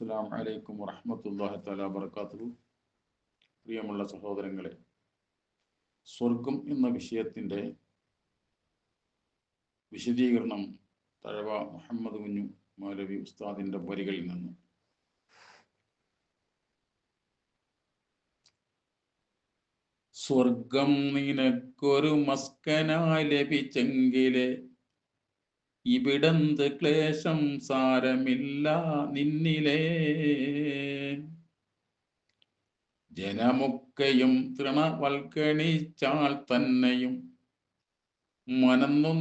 അസ്സാം വലൈക്കും വറഹമത്തല്ലാഹി തല വർക്കാത്തു പ്രിയമുള്ള സഹോദരങ്ങളെ സ്വർഗം എന്ന വിഷയത്തിന്റെ വിശദീകരണം തഴവ മുഹമ്മദ് കുഞ്ഞു മൗലവി ഉസ്താദിന്റെ വരികളിൽ നിന്ന്. സ്വർഗം നിനക്കൊരു മസ്കനായി ലഭിച്ചെങ്കിലേ ഇവിടന്ത് ക്ലേശം സാരമില്ല നിന്നിലേ. ജനമൊക്കെയും തൃണവൽക്കണിച്ചാൽ തന്നെയും മനന്നും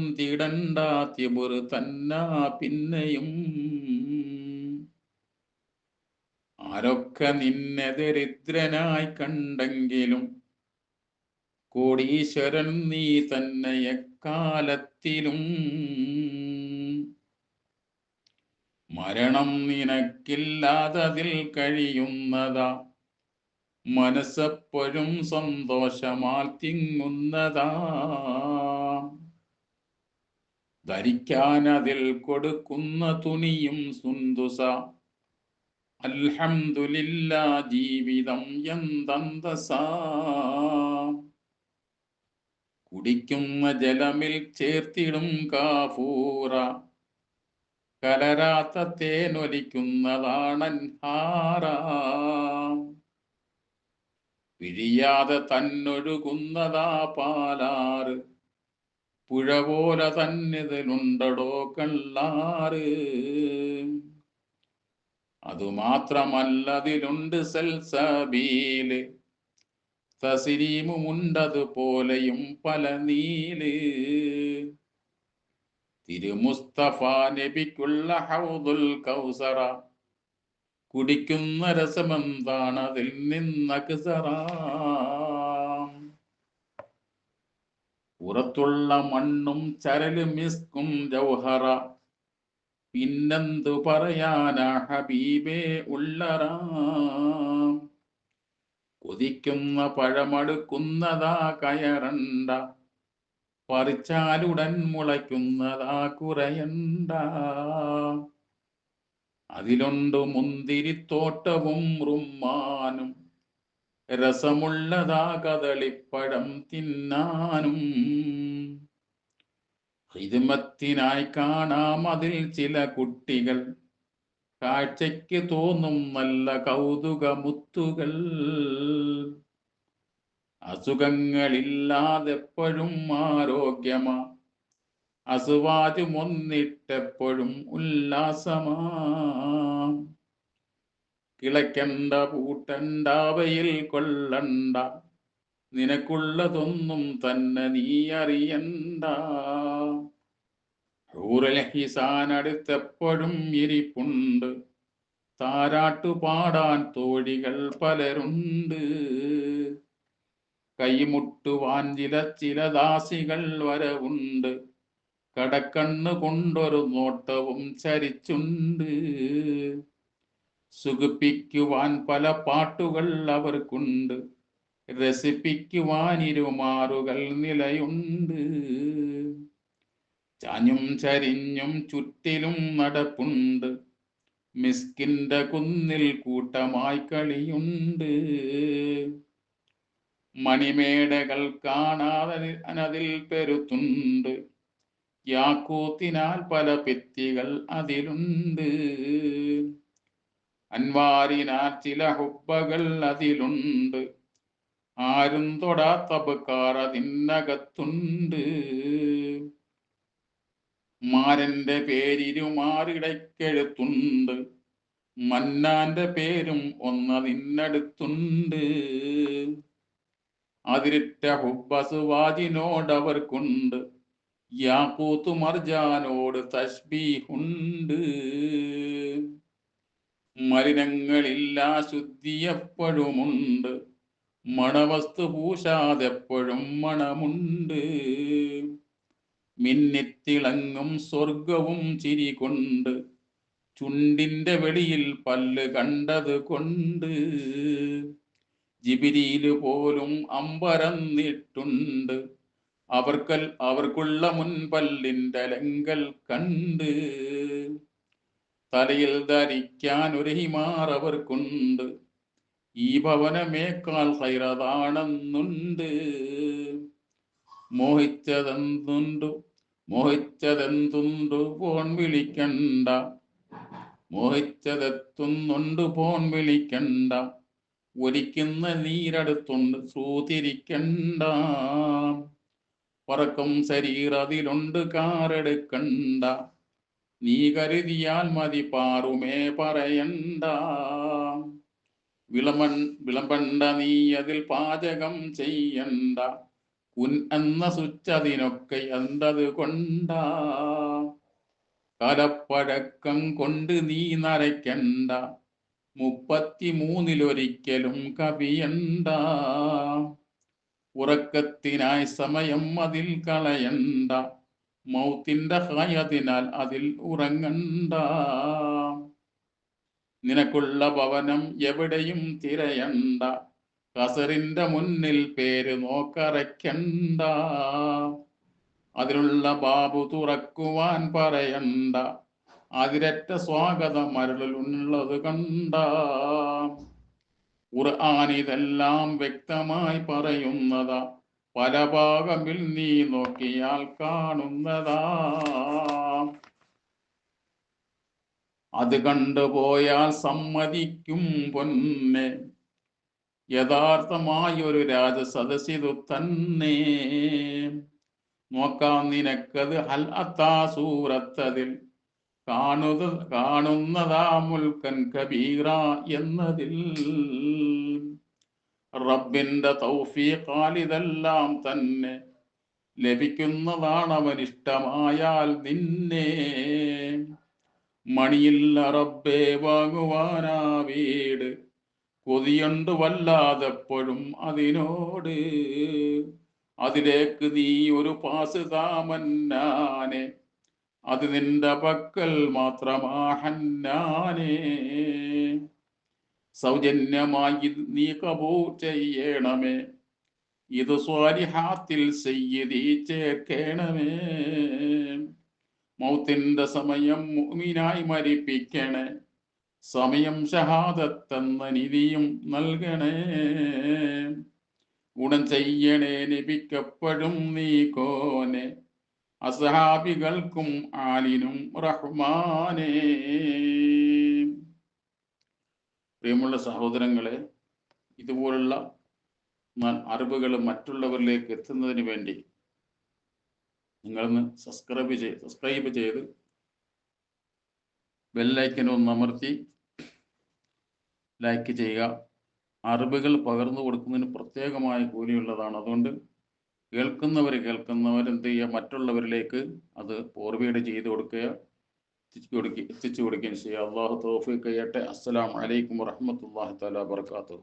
തിബുറ് തന്ന പിന്നെയും. ആരൊക്കെ നിന്നെ ദരിദ്രനായി കണ്ടെങ്കിലും കോടീശ്വരൻ നീ തന്നെ എക്കാലത്തിലും മരണം നിനക്കില്ലാതതിൽ കഴിയുന്നതാ. മനസ്സെപ്പോഴും സന്തോഷമാൽ തിങ്ങുന്നതാ ധരിക്കാൻ അതിൽ കൊടുക്കുന്ന തുണിയും സുന്ദുസ. അൽഹംദുലില്ല ജീവിതം എന്തന്തസ. കുടിക്കുന്ന ജലമിൽ ചേർത്തിടും കാഫൂറ. കലരാത്ത തേനൊലിക്കുന്നതാണൻ ഹാറാം പിഴിയാതെ തന്നൊഴുകുന്നതാ പാലാറ്. പുഴ പോലെ തന്നിതിലുണ്ടടോ കള്ളാറ്. അതുമാത്രമല്ലതിലുണ്ട് സെൽസബീൽ തസിരീമുണ്ടതുപോലെയും പല നീൽ. തിരുമുസ്തഫ നബിക്കുള്ള ഹൗദുൽ കൗസറ. കുടിക്കുന്ന രസമെന്താണ് അതിൽ നിന്നക്സറ പുറത്തുള്ള മണ്ണും ചരലും മിസ്കും ജൗഹറ. പിന്നെന്തു പറയാനാ ഹബീബേ ഉള്ളറ? കൊതിക്കുന്ന പഴമടുക്കുന്നതാ കയറണ്ട. പറിച്ചാലുടൻ മുളയ്ക്കുന്നതാ കുറയണ്ട. അതിലുണ്ട് മുന്തിരിത്തോട്ടവും റുമ്മാനും രസമുള്ളതാ കദളിപ്പഴം തിന്നാനും. ഹിതുമത്തിനായി കാണാം അതിൽ ചില കുട്ടികൾ കാഴ്ചയ്ക്ക് തോന്നും നല്ല കൗതുക മുത്തുകൾ അസുഖങ്ങളില്ലാതെപ്പോഴും ആരോഗ്യമാ. അസുവാജും ഒന്നിട്ടെപ്പോഴും ഉല്ലാസമാ. കിളയ്ക്കണ്ട പൂട്ടണ്ട വെയിൽ കൊള്ളണ്ട. നിനക്കുള്ളതൊന്നും തന്നെ നീ അറിയണ്ട. ഹിസാൻ അടുത്തെപ്പോഴും ഇരിപ്പുണ്ട്. താരാട്ടു പാടാൻ തോഴികൾ പലരുണ്ട്. കൈമുട്ടുവാൻ ചില ചില ദാസികൾ വരവുണ്ട്. കടക്കണ്ണ് കൊണ്ടൊരു നോട്ടവും ചരിച്ചുണ്ട്. സുഖിപ്പിക്കുവാൻ പല പാട്ടുകൾ അവർക്കുണ്ട്. രസിപ്പിക്കുവാൻ ഇരുമാറുകൾ നിലയുണ്ട്. ചാഞ്ഞും ചരിഞ്ഞും ചുറ്റിലും നടപ്പുണ്ട്. മിസ്കിന്റെ കുന്നിൽ കൂട്ടമായി കളിയുണ്ട്. മണിമേടകൾ കാണാതെ അതിൽ പെരുത്തുണ്ട്. യാക്കൂത്തിനാൽ പല ഭിത്തികൾ അതിലുണ്ട്. അൻവാരിനാൽ ചില ഹുബകൾ അതിലുണ്ട്. ആരും തൊടാത്ത ബക്കാർ അതിനകത്തുണ്ട്. മാരന്റെ പേരിരുമാറിടയ്ക്കെഴുത്തുണ്ട്. മന്നാന്റെ പേരും ഒന്നതിനടുത്തുണ്ട്. അതിരിട്ട ഹുബസുവാജിനോടവർക്കുണ്ട് യാക്കൂത്തു മർജാനോട് തസ്ബീഹുണ്ട് മലിനങ്ങളില്ലാ ശുദ്ധി എപ്പോഴുമുണ്ട് മണവസ്തു പൂശാതെപ്പോഴും മണമുണ്ട്. മിന്നിത്തിളങ്ങും സ്വർഗവും ചിരി കൊണ്ട് ചുണ്ടിന്റെ വെളിയിൽ പല്ല് കണ്ടത് കൊണ്ട് ജിബിരിയിൽ പോലും അമ്പരന്നിട്ടുണ്ട്. അവർക്കൽ അവർക്കുള്ള മുൻപല്ലിന്റെ ലങ്കൽ കണ്ട്. തലയിൽ ധരിക്കാൻ ഒരു ഹിമാർ അവർക്കുണ്ട്. ഈ ഭവനമേക്കാൾ ഹൈറതാണെന്നുണ്ട്. മോഹിച്ചതെന്തുണ്ടു? മോഹിച്ചതെന്തുണ്ടു? ഫോൺ വിളിക്കണ്ട. മോഹിച്ചതെത്തുന്നുണ്ട് ഫോൺ വിളിക്കണ്ട. ഒരിക്കുന്ന നീരടുത്തുണ്ട് സൂതിരിക്കണ്ട. പറക്കും ശരീരതിലുണ്ട് കാറെടുക്കണ്ട. നീ കരുതിയാൽ മതി പാറുമേ പറയണ്ട. വിളമ്പൻ വിളമ്പണ്ട നീ അതിൽ പാചകം ചെയ്യണ്ട. കുൻ എന്ന സ്വിച്ച് അതിനൊക്കെ എന്തത് കൊണ്ട. കലപ്പഴക്കം കൊണ്ട് നീ നരയ്ക്കണ്ട. മുപ്പത്തിമൂന്നിലൊരിക്കലും കവിയണ്ട. ഉറക്കത്തിനായി സമയം അതിൽ കളയണ്ട. മൗത്തിന്റെ ഹായതിനാൽ അതിൽ ഉറങ്ങണ്ട. നിനക്കുള്ള ഭവനം എവിടെയും തിരയണ്ട. കസറിന്റെ മുന്നിൽ പേര് നോക്കറയ്ക്കണ്ട. അതിലുള്ള ബാബു തുറക്കുവാൻ പറയണ്ട. അതിരറ്റ സ്വാഗതം മരളിലുള്ളത് കണ്ട. ഖുർആൻ ഇതെല്ലാം വ്യക്തമായി പറയുന്നതാ. പല ഭാഗമിൽ നീ നോക്കിയാൽ കാണുന്നതാ. അത് കണ്ടുപോയാൽ സമ്മതിക്കും പൊന്നെ. യഥാർത്ഥമായൊരു രാജസദസ്സിതു തന്നെ. നോക്കാം നിനക്കത് ഹൽ അത്താ സൂറത്തതിൽ. കാണുക കാണുന്നതാ മുൽക്കൻ കബീറ എന്നതിൽ. റബ്ബിന്റെ തൗഫീഖാൽ ഇതെല്ലാം തന്നെ ലഭിക്കുന്നതാണ് അവനിഷ്ടമായാൽ നിന്നെ. മണിയില്ല റബ്ബേ വാങ്ങുവാനാ വീട്. കൊതിയുണ്ട് വല്ലാതെപ്പോഴും അതിനോട്. അതിലേക്ക് നീ ഒരു പാസ് താമന്നാനെ അത് നിന്റെ പക്കൽ മാത്രമാഹന്നാനേ. സൗജന്യമായി നീ കബൂ ചെയ്യണമേ. ഇത് സ്വാരിഹാത്തിൽ സയ്യതി ചേർക്കണമേ. മൗത്തിന്റെ സമയം മുഅ്മിനായി മരിപ്പിക്കണേ. സമയം ഷഹാദത്തെന്ന നിധിയും നൽകണേ. ഗുണം ചെയ്യണേ ലഭിക്കപ്പെടും നീ കോനെ. അസഹാബികൾക്കും ആലിനും റഹ്മാനേ. പ്രിയമുള്ള സഹോദരങ്ങളെ ഇതുപോലുള്ള അറിവുകൾ മറ്റുള്ളവരിലേക്ക് എത്തുന്നതിന് വേണ്ടി നിങ്ങളൊന്ന് സബ്സ്ക്രൈബ് ചെയ്ത് സബ്സ്ക്രൈബ് ചെയ്ത് ബെല്ലൈക്കൻ ഒന്ന് അമർത്തി ലൈക്ക് ചെയ്യുക. അറിവുകൾ പകർന്നു കൊടുക്കുന്നതിന് പ്രത്യേകമായ കൂലിയുള്ളതാണ്. അതുകൊണ്ട് കേൾക്കുന്നവർ കേൾക്കുന്നവരെന്ത് ചെയ്യുക? മറ്റുള്ളവരിലേക്ക് അത് ഫോർവേഡ് ചെയ്ത് കൊടുക്കുക. എത്തിച്ചു കൊടുക്കുക എത്തിച്ചു കൊടുക്കുകയും ചെയ്യുക. അള്ളാഹു തോഫിക്ക് ചെയ്യട്ടെ. അസ്സലാം വലൈക്കും വറഹമത്തല്ലാഹി തല വർക്കാത്തു